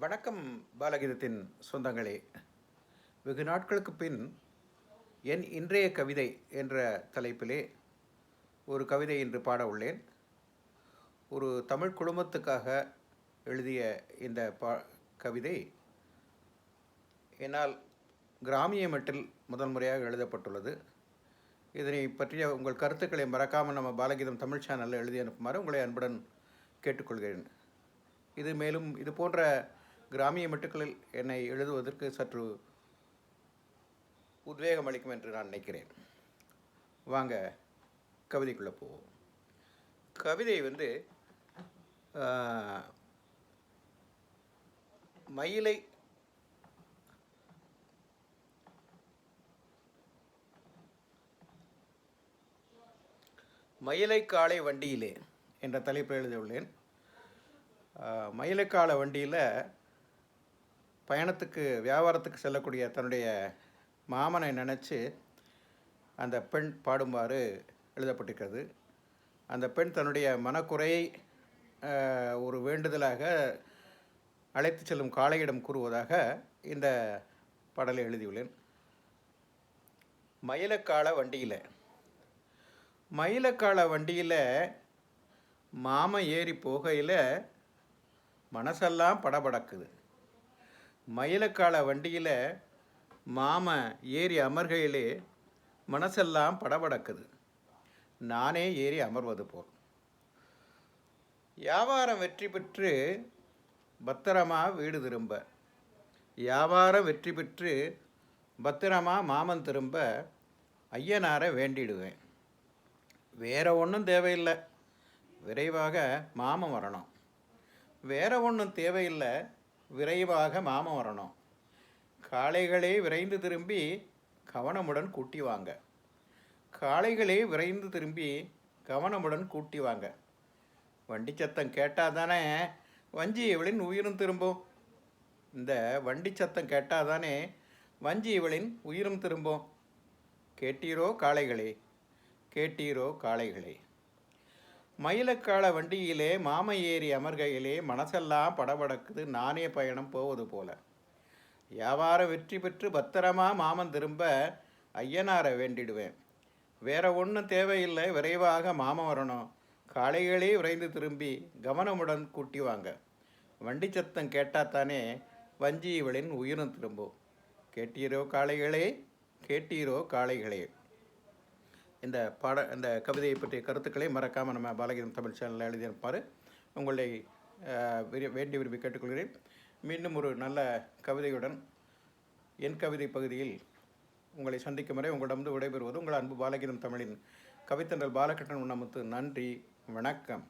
வணக்கம் பாலகீதத்தின் சொந்தங்களே. வெகு நாட்களுக்கு பின் என் இன்றைய கவிதை என்ற தலைப்பிலே ஒரு கவிதை இன்று பாட உள்ளேன். ஒரு தமிழ் குடும்பத்துக்காக எழுதிய இந்த பா கவிதை என்னால் கிராமிய மட்டில் முதல் முறையாக எழுதப்பட்டுள்ளது. இதனை பற்றிய உங்கள் கருத்துக்களை மறக்காமல் நம்ம பாலகீதம் தமிழ் சேனலில் எழுதி அனுப்புமாறு உங்களை அன்புடன் கேட்டுக்கொள்கிறேன். இது மேலும் இது போன்ற கிராமிய மட்டுக்களில் என்னை எழுதுவதற்கு சற்று உத்வேகம் அளிக்கும் என்று நான் நினைக்கிறேன். வாங்க கவிதைக்குள்ளே போவோம். கவிதை வந்து மயிலை மயிலைக்காலை வண்டியிலே என்ற தலைப்பில் எழுதியுள்ளேன். மயிலைக்கால வண்டியில் பயணத்துக்கு வியாபாரத்துக்கு செல்லக்கூடிய தன்னுடைய மாமனை நினச்சி அந்த பெண் பாடுமாறு எழுதப்பட்டிருக்கிறது. அந்த பெண் தன்னுடைய மனக்குறையை ஒரு வேண்டுதலாக அழைத்து செல்லும் காளையிடம் கூறுவதாக இந்த பாடலை எழுதியுள்ளேன். மயிலக்கால வண்டியில். மயிலக்கால வண்டியில் மாமன் ஏறி போகையில் மனசெல்லாம் படபடக்குது. மயிலக்கால வண்டியில் மாமன் ஏறி அமர்கையிலே மனசெல்லாம் படபடக்குது. நானே ஏறி அமர்வது போல். வியாபாரம் வெற்றி பெற்று பத்திரமா வீடு திரும்ப. வியாபாரம் வெற்றி பெற்று பத்திரமா மாமன் திரும்ப ஐயனாரை வேண்டிடுவேன். வேற ஒன்றும் தேவையில்லை. விரைவாக மாமன் வரணும். வேற ஒன்றும் தேவையில்லை. விரைவாக மாமன் வரணும். காளைகளே விரைந்து திரும்பி கவனமுடன் கூட்டி வாங்க. காளைகளே விரைந்து திரும்பி கவனமுடன் கூட்டி வாங்க. வண்டி சத்தம் கேட்டால் தானே வஞ்சி இவளின் உயிரும் திரும்பும். இந்த வண்டி சத்தம் கேட்டால் தானே வஞ்சி இவளின் உயிரும் திரும்பும். கேட்டீரோ காளைகளே கேட்டீரோ காளைகளே. மயிலக்கால வண்டியிலே மாம ஏறி அமர்கையிலே மனசெல்லாம் படபடக்குது நானே பயணம் போவது போல. வியாபாரம் வெற்றி பெற்று பத்திரமா மாமன் திரும்ப ஐயனாரை வேண்டிடுவேன். வேற ஒன்றும் தேவையில்லை விரைவாக மாமன் வரணும். காளைகளே விரைந்து திரும்பி கவனமுடன் கூட்டி வாங்க. வண்டி சத்தம் கேட்டாத்தானே வஞ்சி இவளின் உயிரும் திரும்பும். கேட்டீரோ காளைகளே? கேட்டீரோ காளைகளே? இந்த பாட இந்த கவிதையை பற்றிய கருத்துக்களை மறக்காமல் நம்ம பாலகீதம் தமிழ் சேனலில் எழுதியிருப்பார். உங்களை அஹ், வேண்டி விரும்பி கேட்டுக்கொள்கிறேன். மீண்டும் ஒரு நல்ல கவிதையுடன் என் கவிதை பகுதியில் உங்களை சந்திக்கும் வரை உங்களிடமிருந்து விடைபெறுவது உங்கள் அன்பு பாலகீதம் தமிழின் கவித்தன்றல் பாலகிருஷ்ணன் உண்ணமுத்து. நன்றி வணக்கம்.